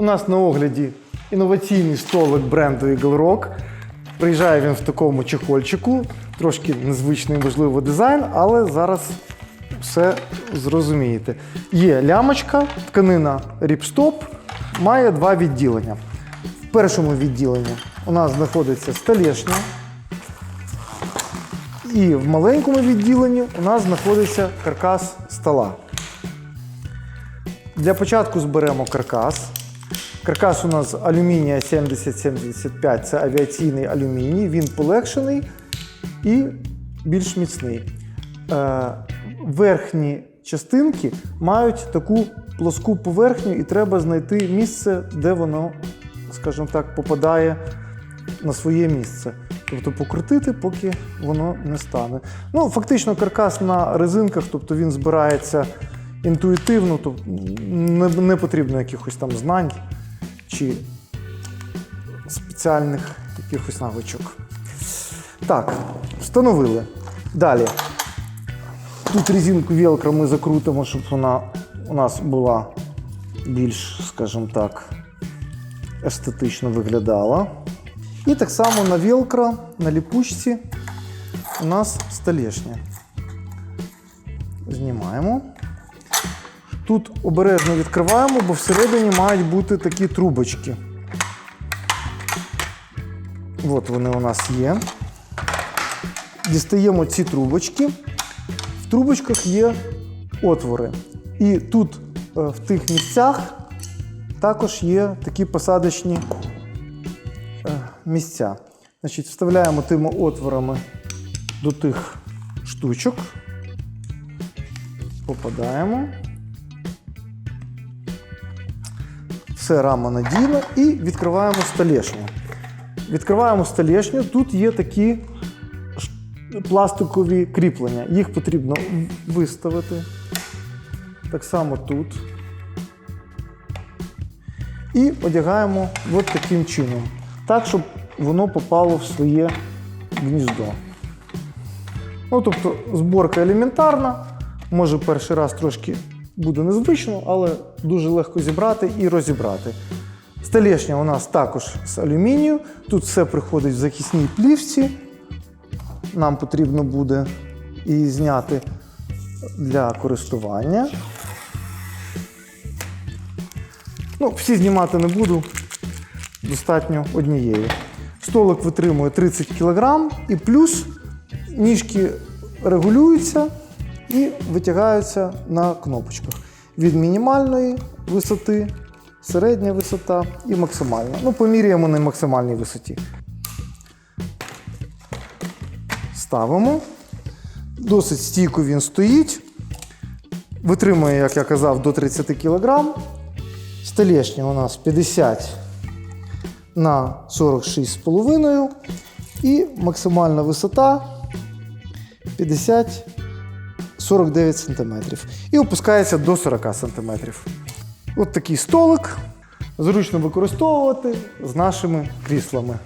У нас на огляді інноваційний столик бренду Eagle Rock. Приїжджає він в такому чехольчику, трошки незвичний, можливо, дизайн, але зараз все зрозумієте. Є лямочка, тканина ріпстоп, має два відділення. В першому відділенні у нас знаходиться столешня, і в маленькому відділенні у нас знаходиться каркас стола. Для початку зберемо каркас. Каркас у нас алюмінія 7075, це авіаційний алюміній, він полегшений і більш міцний. Е, верхні частинки мають таку плоску поверхню, і треба знайти місце, де воно, скажімо так, попадає на своє місце. Тобто покрутити, поки воно не стане. Ну, фактично, каркас на резинках, тобто він збирається інтуїтивно, тобто не, не потрібно якихось там знань чи спеціальних якихось навичок. Так, встановили. Далі. Тут резинку велкро ми закрутимо, щоб вона у нас була більш, скажімо так, естетично виглядала. І так само на велкро, на ліпучці у нас столешня. Знімаємо. Тут обережно відкриваємо, бо всередині мають бути такі трубочки. От вони у нас є. Дістаємо ці трубочки. В трубочках є отвори. І тут, е, в тих місцях, також є такі посадочні е, місця. Значить, вставляємо тими отворами до тих штучок. Попадаємо. Все рама надійна і відкриваємо столешню. Відкриваємо столешню. Тут є такі пластикові кріплення. Їх потрібно виставити. Так само тут. І одягаємо от таким чином. Так, щоб воно попало в своє гніздо. Ну, тобто, зборка елементарна. Може, перший раз трошки буде незвично, але дуже легко зібрати і розібрати. Столешня у нас також з алюмінію. Тут все приходить в захисній плівці. Нам потрібно буде її зняти для користування. Ну, всі знімати не буду, достатньо однієї. Столик витримує 30 кг і плюс ніжки регулюються і витягаються на кнопочках. Від мінімальної висоти, середня висота і максимальна. Ну, поміряємо на максимальній висоті. Ставимо. Досить стійко він стоїть. Витримує, як я казав, до 30 кг. Столешня у нас 50 на 46,5 і максимальна висота 50 49 см. І опускається до 40 см. От такий столик. Зручно використовувати з нашими кріслами.